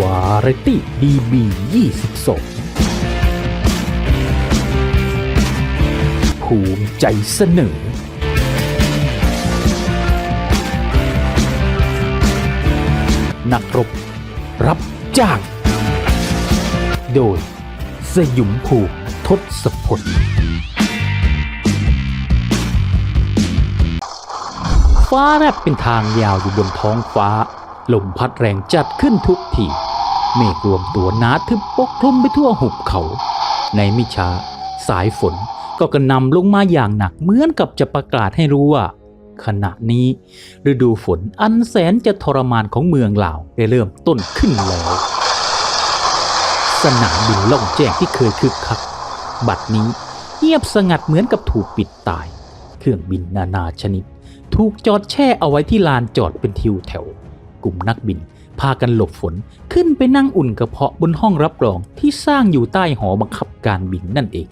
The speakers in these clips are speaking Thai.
วาไรตี้ดีบี22ภูมิใจเสนอ นักรบ รับจ้าง โดย สยุมภูมิทศพลฟ้าแลบเป็นทางยาวอยู่บนท้องฟ้า ลมพัดแรงจัดขึ้นทุกที เมฆรวมตัวหนาทึบปกคลุมไปทั่วหุบเขา ในไม่ช้า สายฝนก็กระนำลงมาอย่างหนักเหมือนกับจะประกาศให้รู้ว่า ขณะนี้ ฤดูฝนอันแสนจะทรมานของเมืองลาวได้เริ่มต้นขึ้นแล้ว สนามบินล่องแจ้งที่เคยคึกคัก บัดนี้เงียบสงัดเหมือนกับถูกปิดตาย เครื่องบินนานาชนิด ถูกจอดแช่เอาไว้ที่ลานจอดเป็นทิวแถว กลุ่มนักบิน พากันหลบฝนขึ้นไปนั่งอุ่นกระเพาะบนห้องรับรองที่สร้างอยู่ใต้หอบังคับการบินนั่นเอง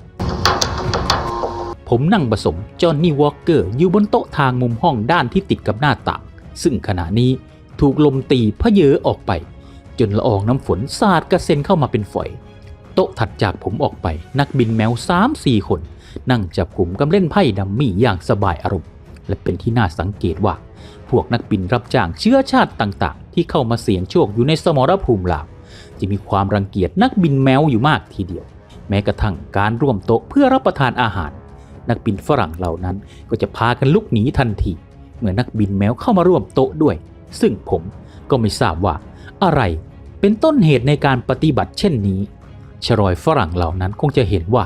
ผมนั่งผสมจอห์นนี่วอลเกอร์อยู่บนโต๊ะทางมุมห้องด้านที่ติดกับหน้าต่างซึ่งขณะนี้ถูกลมตีพะเยอออกไป จนละอองน้ำฝนสาดกระเซ็นเข้ามาเป็นฝอย โต๊ะถัดจากผมออกไปนักบินแมวสามสี่คน นั่งจับกลุ่มกันเล่นไพ่ดัมมี่อย่างสบายอารมณ์ และเป็นที่น่าสังเกตว่า พวกนักบินรับจ้างเชื้อชาติต่างๆ ที่เข้ามาเสี่ยงโชคอยู่ในสมรภูมิลาวจะมีความรังเกียจนักบินแมวอยู่มากทีเดียว แม้กระทั่งการร่วมโต๊ะเพื่อรับประทานอาหาร นักบินฝรั่งเหล่านั้นก็จะพากันลุกหนีทันที เมื่อนักบินแมวเข้ามาร่วมโต๊ะด้วย ซึ่งผมก็ไม่ทราบว่า อะไรเป็นต้นเหตุในการปฏิบัติเช่นนี้ชรอยฝรั่งเหล่านั้นคงจะเห็นว่า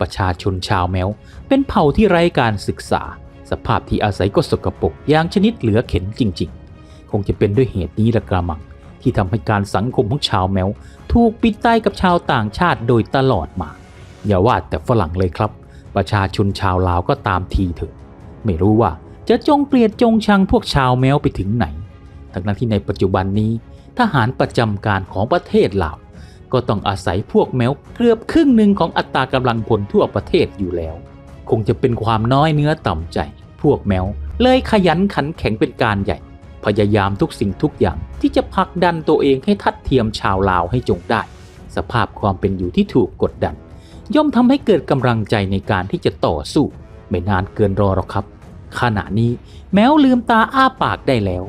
ประชาชนชาวแมวเป็นเผ่าที่ไร้การศึกษา สภาพที่อาศัยก็สกปรกอย่างชนิดเหลือเข็นจริง ๆ คงจะเป็นด้วยเหตุนี้ละกระมัง ที่ทำให้การสังคมของชาวแมว ถูกปิดใต้กับชาวต่างชาติโดยตลอดมา อย่าว่าแต่ฝรั่งเลยครับ ประชาชนชาวลาวก็ตามทีเถอะ ไม่รู้ว่าจะจงเกลียดจงชังพวกชาวแมวไปถึงไหน ทั้งนั้นที่ในปัจจุบันนี้ทหารประจำการของประเทศลาวก็ต้องอาศัยพวกแมวเกือบครึ่งหนึ่งของอัตรากำลังพลทั่วประเทศอยู่แล้ว คงจะเป็นความน้อยเนื้อต่ำใจ พวกแมว เลยขยันขันแข็งเป็นการใหญ่ พยายามทุกสิ่งทุกอย่างที่จะผลักดันตัวเองให้ทัดเทียมชาวลาวให้จงได้ สภาพความเป็นอยู่ที่ถูกกดดัน ย่อมทำให้เกิดกำลังใจในการที่จะต่อสู้ ไม่นานเกินรอหรอกครับ ขณะนี้แมวลืมตาอ้าปากได้แล้ว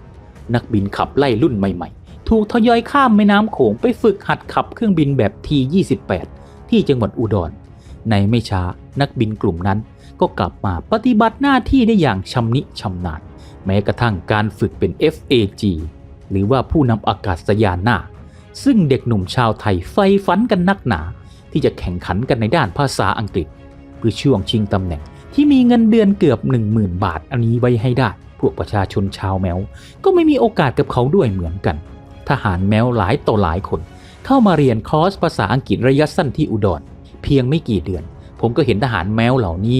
นักบินขับไล่รุ่นใหม่ ๆ ถูกทยอยข้ามแม่น้ำโขงไปฝึกหัดขับเครื่องบินแบบ T28 ที่จังหวัดอุดร ในไม่ช้านักบินกลุ่มนั้น ก็กลับมาปฏิบัติหน้าที่ได้อย่างชำนิชำนาญแม้กระทั่งการฝึกเป็น FAG หรือว่าผู้นำอากาศยานหน้า ซึ่งเด็กหนุ่มชาวไทยไฟฝันกันนักหนา ที่จะแข่งขันกันในด้านภาษาอังกฤษ เพื่อช่วงชิงตำแหน่งที่มีเงินเดือนเกือบ 10,000 บาทอันนี้ไว้ให้ได้ พวกประชาชนชาวแมว ก็ไม่มีโอกาสกับเขาด้วยเหมือนกัน ทหารแมวหลายต่อหลายคน เข้ามาเรียนคอร์สภาษาอังกฤษระยะสั้นที่อุดร เพียงไม่กี่เดือน ผมก็เห็นทหารแมวเหล่านี้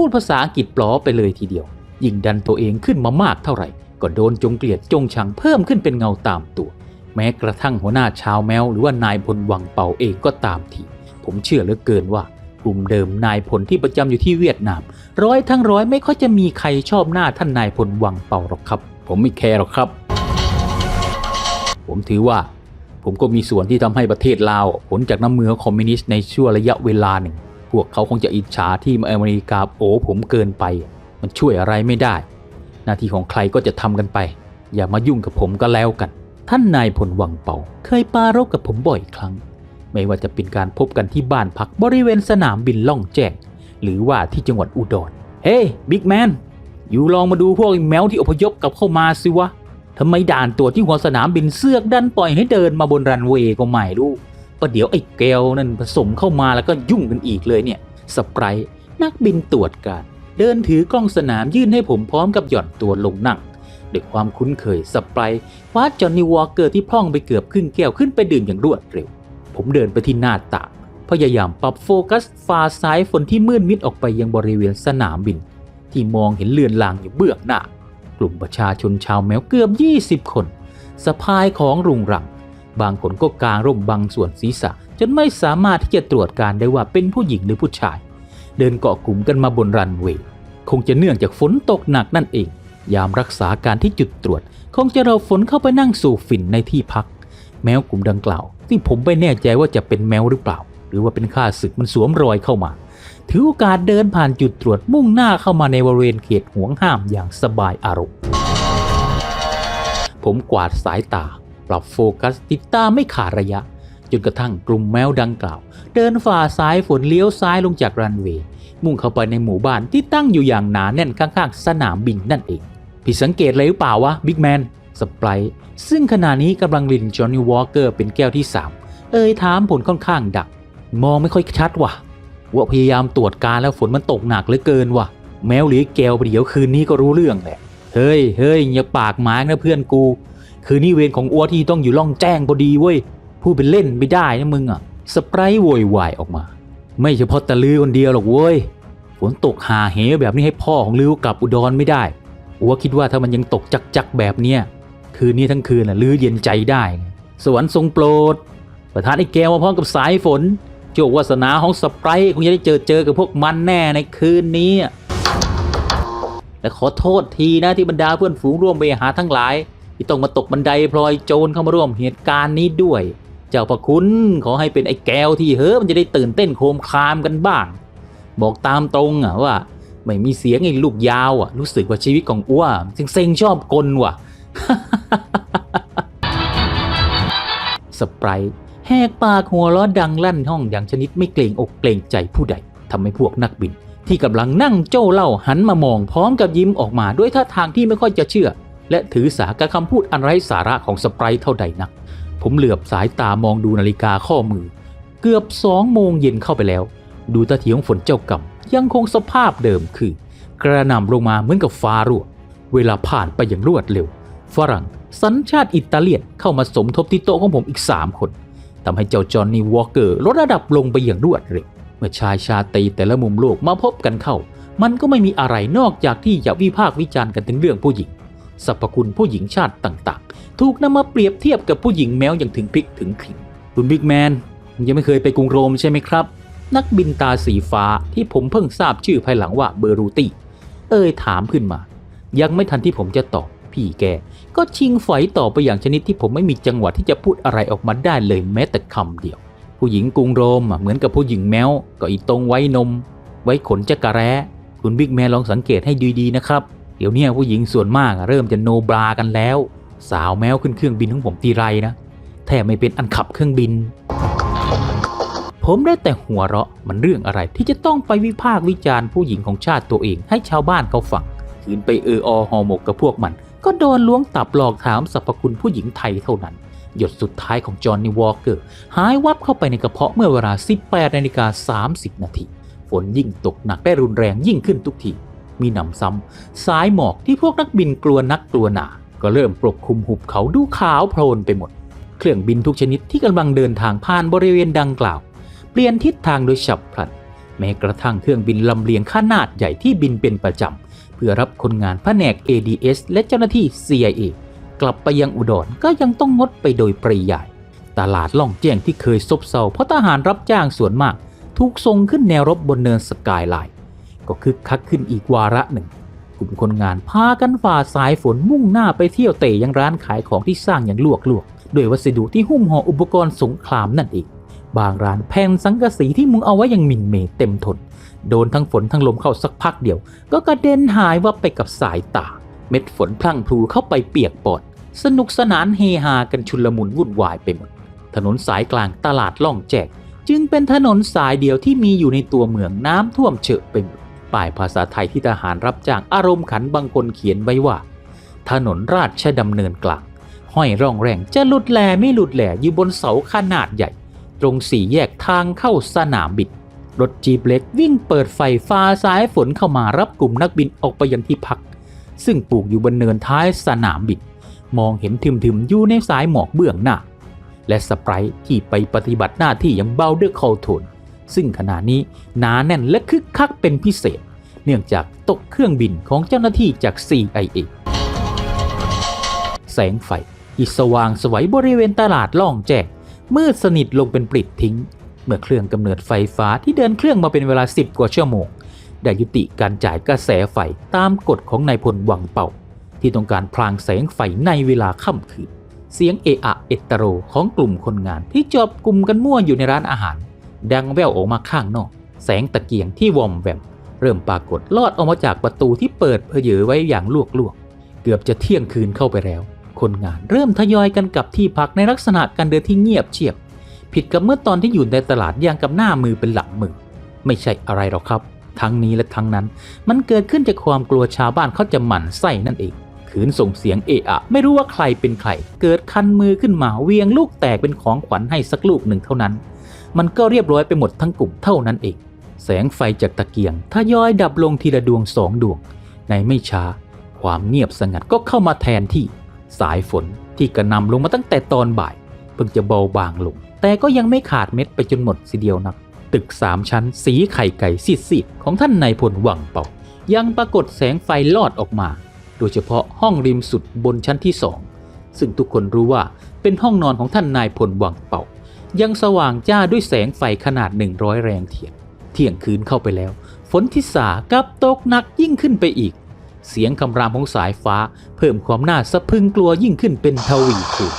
พูดภาษาอังกฤษปลอไปเลยทีเดียว ยิ่งดันตัวเองขึ้นมามากเท่าไหร่ ก็โดนจงเกลียดจงชังเพิ่มขึ้นเป็นเงาตามตัว แม้กระทั่งหัวหน้าชาวแมวหรือว่านายพลวังเป่าเองก็ตามที ผมเชื่อเหลือเกินว่ากลุ่มเดิมนายพลที่ประจำอยู่ที่เวียดนาม ร้อยทั้งร้อยไม่ค่อยจะมีใครชอบหน้าท่านนายพลวังเป่าหรอกครับ ผมไม่แคร์หรอกครับ ผมถือว่า ผมก็มีส่วนที่ทำให้ประเทศลาวผลจากน้ำมือคอมมิวนิสต์ในช่วงระยะเวลาหนึ่ง วกเขาคงจะอิจฉาที่อเมริกาโอ้ผมเกินไป มันช่วยอะไรไม่ได้ หน้าที่ของใครก็จะทำกันไป อย่ามายุ่งกับผมก็แล้วกัน ท่านนายพลวังเป่า เคยปารบกับผมบ่อยครั้ง ไม่ว่าจะเป็นการพบกันที่บ้านพักบริเวณสนามบินล่องแจ้งหรือว่าที่จังหวัดอุดรเฮ้บิ๊กแมนอยู่ลองมาดูพวกแมวที่อพยพกลับเข้ามาสิวะทำไมด่านตรวจที่หัวสนามบินเสือกดันปล่อยให้เดินมาบนรันเวย์ก็ไม่รู้ ประเดี๋ยวไอ้แก้วนั่นผสมเข้ามาแล้วก็ยุ่งกันอีกเลยเนี่ยสไปร์นักบินตรวจการ เดินถือกล้องสนามยื่นให้ผมพร้อมกับหย่อนตัวลงนั่งด้วยความคุ้นเคยสไปร์คว้าจอห์นนี่วอลเกอร์ที่พร่องไปเกือบครึ่งแก้วขึ้นไปดื่มอย่างรวดเร็ว ผมเดินไปที่หน้าต่างพยายามปรับโฟกัสฟ้าซ้ายฝนที่มืดมิดออกไปยังบริเวณสนามบิน ที่มองเห็นเลือนลางอยู่เบื้องหน้ากลุ่มประชาชนชาวแมวเกือบ 20 คนสะพายของรุงรัง บางคนก็กางร่มบังส่วนศีรษะ จนไม่สามารถที่จะตรวจการได้ว่าเป็นผู้หญิงหรือผู้ชาย เดินเกาะกลุ่มกันมาบนรันเวย์คงจะเนื่องจากฝนตกหนักนั่นเอง ยามรักษาการที่จุดตรวจ คงจะเราฝนเข้าไปนั่งสู่ฝิ่นในที่พัก แมวกลุ่มดังกล่าว ที่ผมไม่แน่ใจว่าจะเป็นแมวหรือเปล่า หรือว่าเป็นข้าศึกมันสวมรอยเข้ามา ถือโอกาสเดินผ่านจุดตรวจมุ่งหน้าเข้ามาในบริเวณเขตห่วงห้ามอย่างสบายอารมณ์ผมกวาดสายตา ปรับโฟกัสติดตามไม่ขาดระยะ จนกระทั่งกลุ่มแมวดังกล่าว เดินฝ่าสายฝนเลี้ยวซ้ายลงจากรันเวย์มุ่งเข้าไปในหมู่บ้านที่ตั้งอยู่อย่างหนาแน่นข้างๆ สนามบินนั่นเองผิดสังเกตเลยหรือเปล่าวะบิ๊กแมนสปร์ซึ่งขณะนี้กำลังลินจอห์นนี่วอลเกอร์เป็นแก้วที่ 3 เอ่ยถามผลค่อนข้างดัก มองไม่ค่อยชัดว่ะว่าพยายามตรวจการแล้วฝนมันตกหนักเหลือเกินว่ะ แมวหรือแก้วเดี๋ยวคืนนี้ก็รู้เรื่องแหละ เฮ้ยเฮ้ยอย่าปากหมางนะเพื่อนกู คืนนี้เวรของอัวที่ต้องอยู่ล่องแจ้งพอดีเว้ยพูดเป็นเล่นไม่ได้นะมึงอะสไปร์โวยวายออกมา ไม่เฉพาะตะลือคนเดียวหรอกเว้ยฝนตกหาเหวแบบนี้ให้พ่อของลือกลับอุดรไม่ได้อัวคิดว่าถ้ามันยังตกจักๆแบบเนี้ยคืนนี้ทั้งคืนน่ะลือเย็นใจได้ สวรรค์ทรงโปรด ประทานไอ้แก้วมาพร้อมกับสายฝนโชควาสนาของสไปร์คงจะได้เจอเจอกับพวกมันแน่ในคืนนี้และขอโทษทีนะที่บรรดาเพื่อนฝูงร่วมเบหาทั้งหลาย ที่ต้องมาตกบันไดพลอยโจรเข้ามาร่วมเหตุการณ์นี้ด้วย เจ้าประคุณขอให้เป็นไอ้แก้วที่เฮ้อมันจะได้ตื่นเต้นโคมคามกันบ้าง บอกตามตรงอะว่า ไม่มีเสียงไอ้ลูกยาวอะรู้สึกว่าชีวิตของอ้วเซ็งๆชอบกลว่ะสไปร์แหกปากหัวล้อดังลั่นห้องอย่างชนิดไม่เกรงอกเกรงใจผู้ใดทำให้พวกนักบิน ที่กำลังนั่งโจ้เล่าหันมามองพร้อมกับยิ้มออกมาด้วยท่าทางที่ไม่ค่อยจะเชื่อ และถือสากับคำพูดอันไร้สาระของสไปร์เท่าใดนัก ผมเหลือบสายตามองดูนาฬิกาข้อมือ เกือบสองโมงเย็นเข้าไปแล้ว ดูตาเถียงฝนเจ้ากรรมยังคงสภาพเดิมคือ กระหน่ำลงมาเหมือนกับฟ้ารั่ว เวลาผ่านไปอย่างรวดเร็ว ฝรั่งสัญชาติอิตาเลียนเข้ามาสมทบที่โต๊ะของผมอีก 3 คนทำให้เจ้าจอห์นนี่วอลเกอร์ลดระดับลงไปอย่างรวดเร็ว เมื่อชายชาตีแต่ละมุมโลกมาพบกันเข้า มันก็ไม่มีอะไรนอกจากที่จะวิพากษ์วิจารณ์กันถึงเรื่องผู้หญิง สรรพคุณผู้หญิงชาติต่างๆ ถูกนำมาเปรียบเทียบกับผู้หญิงแมวอย่างถึงพริกถึงขิงคุณบิ๊กแมนยังไม่เคยไปกรุงโรมใช่ไหมครับ นักบินตาสีฟ้าที่ผมเพิ่งทราบชื่อภายหลังว่าเบอรูตี้ เอ่ยถามขึ้นมา ยังไม่ทันที่ผมจะตอบพี่แก ก็ชิงฝอยต่อไปอย่างชนิดที่ผมไม่มีจังหวะที่จะพูดอะไรออกมาได้เลยแม้แต่คำเดียว ผู้หญิงกรุงโรมเหมือนกับผู้หญิงแมวก็อีตรงไว้นม ไว้ขนจักระแร้คุณบิ๊กแมนลองสังเกตให้ดีๆนะครับ เดี๋ยวเนี้ผู้หญิงส่วนมากอะเริ่มจะโนบรากันแล้ว สาวแมวขึ้นเครื่องบินของผมทีไรนะแทบไม่เป็นอันขับเครื่องบิน ผมได้แต่หัวเราะมันเรื่องอะไรที่จะต้องไปวิพากษ์วิจารณ์ผู้หญิงของชาติตัวเองให้ชาวบ้านเขาฟังคืนไปเอออหอหมกกับพวกมัน ก็โดนล้วงตับหลอกถามสรรพคุณผู้หญิงไทยเท่านั้น หยดสุดท้ายของจอห์นนี่วอลเกอร์หายวับเข้าไปในกระเพาะเมื่อเวลา 18นาฬิกา30 นาทีฝนยิ่งตกหนักได้รุนแรงยิ่งขึ้นทุกที มีหนำซ้ำสายหมอกที่พวกนักบินกลัวนักกลัวหนา ก็เริ่มปกคลุมหุบเขาดูขาวโพลนไปหมด เครื่องบินทุกชนิดที่กำลังเดินทางผ่านบริเวณดังกล่าว เปลี่ยนทิศทางโดยฉับพลัน แม้กระทั่งเครื่องบินลำเลียงขนาดใหญ่ที่บินเป็นประจำเพื่อรับคนงานแผนก ADS และเจ้าหน้าที่ CIA กลับไปยังอุดรก็ยังต้องงดไปโดยปริยาย ตลาดล่องแจ้งที่เคยซบเซาเพราะทหารรับจ้างส่วนมาก ถูกส่งขึ้นแนวรบบนเนินสกายไลน์ ก็คึกคักขึ้นอีกวาระหนึ่ง กลุ่มคนงานพากันฝ่าสายฝนมุ่งหน้าไปเที่ยวเตะยังร้านขายของที่สร้างอย่างลวกลวกด้วยวัสดุที่หุ้มห่ออุปกรณ์สงครามนั่นเอง บางร้านแผ่นสังกะสีที่มุงเอาไว้อย่างมินเมย์เต็มทน โดนทั้งฝนทั้งลมเข้าสักพักเดียว ก็กระเด็นหายวับไปกับสายตา เม็ดฝนพลั่งพลูเข้าไปเปียกปอด สนุกสนานเฮฮากันชุลมุนวุ่นวายไปหมด ถนนสายกลางตลาดล่องแจก จึงเป็นถนนสายเดียวที่มีอยู่ในตัวเมืองน้ำท่วมเฉอะไปหมด ป้ายภาษาไทยที่ทหารรับจ้างอารมณ์ขันบางคนเขียนไว้ว่า ถนนราชดำเนินกลางห้อยร่องแรงจะหลุดแหลไม่หลุดแหลอยู่บนเสาขนาดใหญ่ ตรงสี่แยกทางเข้าสนามบินรถจีบเล็กวิ่งเปิดไฟฟ้าสายฝนเข้ามารับกลุ่มนักบินออกไปยังที่พัก ซึ่งปลูกอยู่บนเนินท้ายสนามบิน มองเห็นทึมๆอยู่ในสายหมอกเบื้องหน้า และสไปร์ที่ไปปฏิบัติหน้าที่อย่างเบาเดอร์คอลทน ซึ่งขณะนี้หนาแน่นและคึกคักเป็นพิเศษ เนื่องจากตกเครื่องบินของเจ้าหน้าที่จาก CIA แสงไฟที่สว่างสวัยบริเวณตลาดล่องแจ้งมืดสนิทลงเป็นปลิดทิ้ง เมื่อเครื่องกำเนิดไฟฟ้าที่เดินเครื่องมาเป็นเวลา 10 กว่าชั่วโมง ได้ยุติการจ่ายกระแสไฟตามกฎของนายพลวังเป่า ที่ต้องการพลางแสงไฟในเวลาค่ำคืนเสียงเอะอะเอตโตโรของกลุ่มคนงานที่จอบกลุ่มกันมั่วอยู่ในร้านอาหาร ดังแว่วออกมาข้างนอก แสงตะเกียงที่วอมแวม เริ่มปรากฏลอดออกมาจากประตูที่เปิดเผยไว้อย่างลวกๆ เกือบจะเที่ยงคืนเข้าไปแล้ว คนงานเริ่มทยอยกันกลับที่พักในลักษณะการเดินที่เงียบเชียบ ผิดกับเมื่อตอนที่อยู่ในตลาดอย่างกับหน้ามือเป็นหลังมือ ไม่ใช่อะไรหรอกครับ ทั้งนี้และทั้งนั้น มันเกิดขึ้นจากความกลัวชาวบ้านเขาจะหมั่นไส้นั่นเองขืนส่งเสียงเอะอะ ไม่รู้ว่าใครเป็นใคร เกิดคันมือขึ้นมาเวียงลูกแตกเป็นของขวัญให้สักลูกหนึ่งเท่านั้น มันก็เรียบร้อยไปหมดทั้งกลุ่มเท่านั้นเอง แสงไฟจากตะเกียงทยอยดับลงทีละดวงสองดวง ในไม่ช้า ความเงียบสงัดก็เข้ามาแทนที่สายฝนที่กระนำลงมาตั้งแต่ตอนบ่าย เพิ่งจะเบาบางลง แต่ก็ยังไม่ขาดเม็ดไปจนหมดสิเดียวนัก ตึกสามชั้นสีไข่ไก่ซีดๆของท่านนายพลวังเป่า ยังปรากฏแสงไฟลอดออกมา โดยเฉพาะห้องริมสุดบนชั้นที่สองซึ่งทุกคนรู้ว่าเป็นห้องนอนของท่านนายพลวังเป่า ยังสว่างจ้าด้วยแสงไฟขนาด 100 แรงเทียน เที่ยงคืนเข้าไปแล้ว ฝนที่สากับตกหนักยิ่งขึ้นไปอีก เสียงคำรามของสายฟ้า เพิ่มความน่าสะพึงกลัวยิ่งขึ้นเป็นทวีคูณ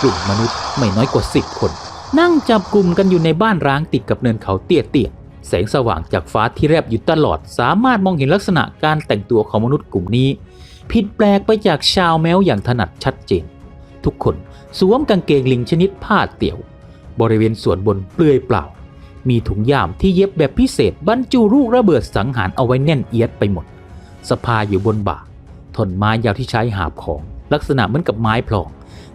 กลุ่มมนุษย์ไม่น้อยกว่าสิบคน นั่งจับกลุ่มกันอยู่ในบ้านร้างติดกับเนินเขาเตี้ยๆแสงสว่างจากฟ้าที่แรบอยู่ตลอด สามารถมองเห็นลักษณะการแต่งตัวของมนุษย์กลุ่มนี้ ผิดแปลกไปจากชาวแมวอย่างถนัดชัดเจน ทุกคน สวมกางเกงลิงชนิดผ้าเตี่ยว บริเวณส่วนบนเปลือยเปล่า มีถุงย่ามที่เย็บแบบพิเศษบรรจุลูกระเบิดสังหารเอาไว้แน่นเอียดไปหมดสภาอยู่บนบ่าท่อนไม้ยาวที่ใช้หาบของ ลักษณะเหมือนกับไม้พลอง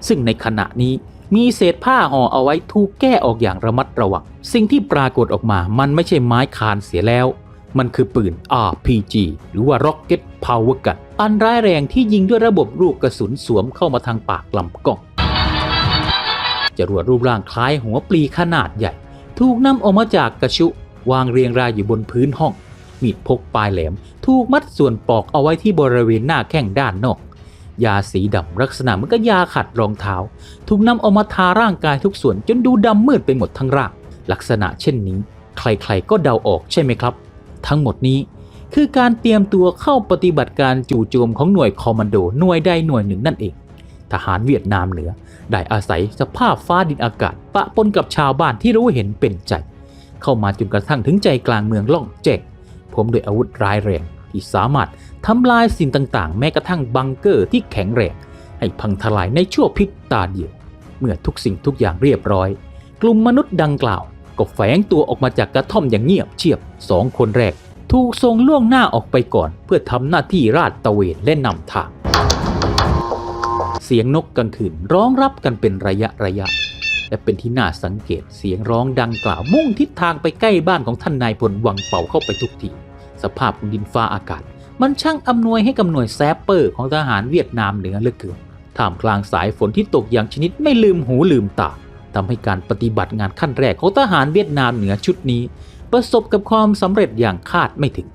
ซึ่งในขณะนี้มีเศษผ้าห่อเอาไว้ถูกแก้ออกอย่างระมัดระวัง สิ่งที่ปรากฏออกมามันไม่ใช่ไม้คานเสียแล้ว มันคือปืน RPG หรือว่า Rocket Power Gun อันร้ายแรงที่ยิงด้วยระบบลูกกระสุนสวมเข้ามาทางปากลำกล้อง จรวดรูปร่างคล้ายหัวปลีขนาดใหญ่ ถูกนำออกมาจากกระชุ วางเรียงรายอยู่บนพื้นห้อง มีดพกปลายแหลม ถูกมัดส่วนปอกเอาไว้ที่บริเวณหน้าแข้งด้านนอก ยาสีดำลักษณะเหมือนกับยาขัดรองเท้า ถูกนำเอามาทาร่างกายทุกส่วนจนดูดำมืดไปหมดทั้งร่าง ลักษณะเช่นนี้ ใครๆก็เดาออกใช่ไหมครับ ทั้งหมดนี้ คือการเตรียมตัวเข้าปฏิบัติการจู่โจมของหน่วยคอมมานโดหน่วยใดหน่วยหนึ่งนั่นเอง ทหารเวียดนามเหนือ ได้อาศัยสภาพฟ้าดินอากาศ ปะปนกับชาวบ้านที่รู้เห็นเป็นใจ เข้ามาจนกระทั่งถึงใจกลางเมืองล่องแจกผมด้วยอาวุธร้ายแรงที่สามารถทำลายสิ่งต่างๆ แม้กระทั่งบังเกอร์ที่แข็งแรงให้พังทลายในชั่วพริบตาเดียว เมื่อทุกสิ่งทุกอย่างเรียบร้อย กลุ่มมนุษย์ดังกล่าว ก็แฝงตัวออกมาจากกระท่อมอย่างเงียบเชียบสองคนแรก ถูกส่งล่วงหน้าออกไปก่อน เพื่อทำหน้าที่ราดตระเวนและนำทาง เสียงนกกลางคืนร้องรับกันเป็นระยะระยะ และเป็นที่น่าสังเกตเสียงร้องดังกล่าวมุ่งทิศทางไปใกล้บ้านของท่านนายพลวังเป่าเข้าไปทุกทีสภาพของดินฟ้าอากาศ มันช่างอำนวยให้กับหน่วยแซปเปอร์ของทหารเวียดนามเหนือเหลือเกินท่ามกลางสายฝนที่ตกอย่างชนิดไม่ลืมหูลืมตา ทำให้การปฏิบัติงานขั้นแรกของทหารเวียดนามเหนือชุดนี้ ประสบกับความสำเร็จอย่างคาดไม่ถึง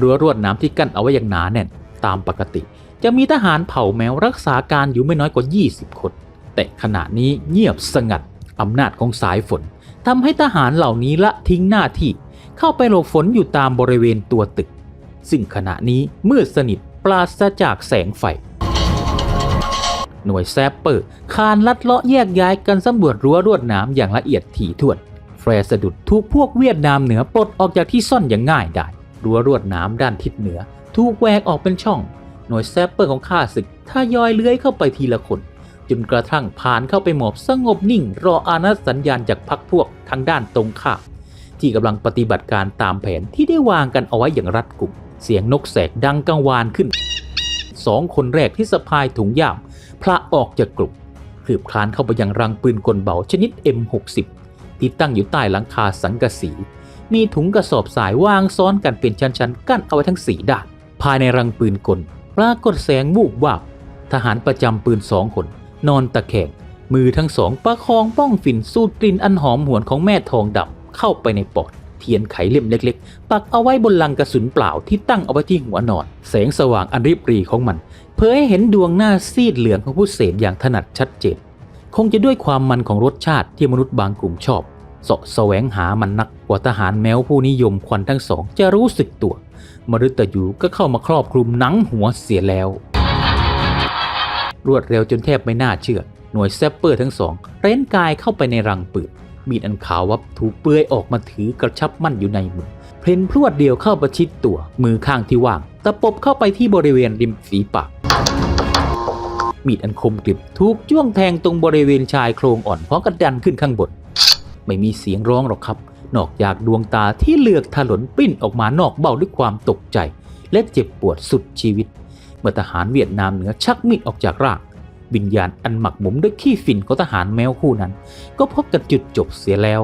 รั้วรวดน้ำที่กั้นเอาไว้อย่างหนาแน่นตามปกติ จะมีทหารเผ่าแมวรักษาการอยู่ไม่น้อยกว่า 20 คน แต่ขณะนี้เงียบสงัดอำนาจของสายฝนทำให้ทหารเหล่านี้ละทิ้งหน้าที่ เข้าไปหลบฝนอยู่ตามบริเวณตัวตึก ซึ่งขณะนี้มืดสนิทปราศจากแสงไฟ หน่วยแซปเปอร์คานลัดเลาะแยกย้ายกันสำรวจรั้วรวดหน้ำอย่างละเอียดถี่ถ้วนแฟร์สะดุดถูกพวกเวียดนามเหนือปลดออกจากที่ซ่อนอย่างง่ายได้รั้วรวดน้ำด้านทิศเหนือ ถูกแหวกออกเป็นช่อง หน่วยแซปเปอร์ของข้าศึกทยอยเลื้อยเข้าไปทีละคนจนกระทั่งผ่านเข้าไปหมอบสงบนิ่ง รออานัดสัญญาณจากพักพวกทางด้านตรงข้ามที่กำลังปฏิบัติการตามแผนที่ได้วางกันเอาไว้อย่างรัดกุมเสียงนกแสกดังกังวานขึ้นสองคนแรกที่สะพายถุงย่าม พระออกจากกลุ่มคืบคลานเข้าไปยังรังปืนกลเบาชนิด M60 ที่ตั้งอยู่ใต้หลังคาสังกะสี มีถุงกระสอบสายวางซ้อนกันเป็นชั้นๆ กั้นเอาไว้ทั้งสี่ด้าน ภายในรังปืนกล ปรากฏแสงวูบวาบ ทหารประจำปืนสองคน นอนตะแคงมือทั้งสองประคองป้องฝิ่นสูดกลิ่นอันหอมหวนของแม่ทองดำเข้าไปในปอด เทียนไขเล่มเล็กๆ ปักเอาไว้บนลังกระสุนเปล่าที่ตั้งเอาไว้ที่หัวนอน แสงสว่างอันริบรีของมัน เผยให้เห็นดวงหน้าซีดเหลืองของผู้เสพอย่างถนัดชัดเจน คงจะด้วยความมันของรสชาติที่มนุษย์บางกลุ่มชอบเสาะแสวงหามันนักกว่าทหารแมวผู้นิยมควันทั้งสองจะรู้สึกตัวมฤตยูก็เข้ามาครอบคลุมหนังหัวเสียแล้ว รวดเร็วจนแทบไม่น่าเชื่อ หน่วยแซปเปอร์ทั้งสองเร้นกายเข้าไปในรังปืน มีดอันขาววับถูเปลือยออกมาถือกระชับมั่นอยู่ในมือ เพลนพรวดเดียวเข้าประชิดตัว มือข้างที่ว่าง ตะปบเข้าไปที่บริเวณริมฝีปาก มีดอันคมกริบถูกจ้วงแทงตรงบริเวณชายโครงอ่อนพร้อมกระดันขึ้นข้างบน ไม่มีเสียงร้องหรอกครับ นอกจากดวงตาที่เลือกถลนปิ้นออกมานอกเบ้าด้วยความตกใจ และเจ็บปวดสุดชีวิต เมื่อทหารเวียดนามเหนือชักมีดออกจากร่าง วิญญาณอันหมักหมมด้วยขี้ฝิ่นของทหารแมวคู่นั้น ก็พบกับจุดจบเสียแล้ว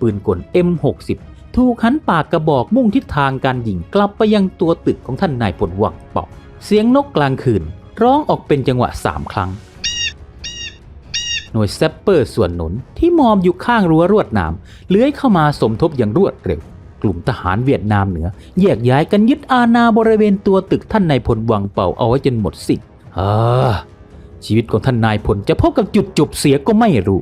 ปืนกล M60 ถูกหันปากกระบอกมุ่งทิศทางการยิงกลับไปยังตัวตึกของท่านนายพลวังเป่าเสียงนกกลางคืน ร้องออกเป็นจังหวะสามครั้ง หน่วยแซปเปอร์ส่วนหนุนที่มอมอยู่ข้างรั้วรวดหนามเลื้อยเข้ามาสมทบอย่างรวดเร็ว กลุ่มทหารเวียดนามเหนือ แยกย้ายกันยึดอาณาบริเวณตัวตึกท่านนายพลวังเป่าเอาไว้จนหมดสิ้นอ่า ชีวิตของท่านนายพลจะพบกับจุดจบเสียก็ไม่รู้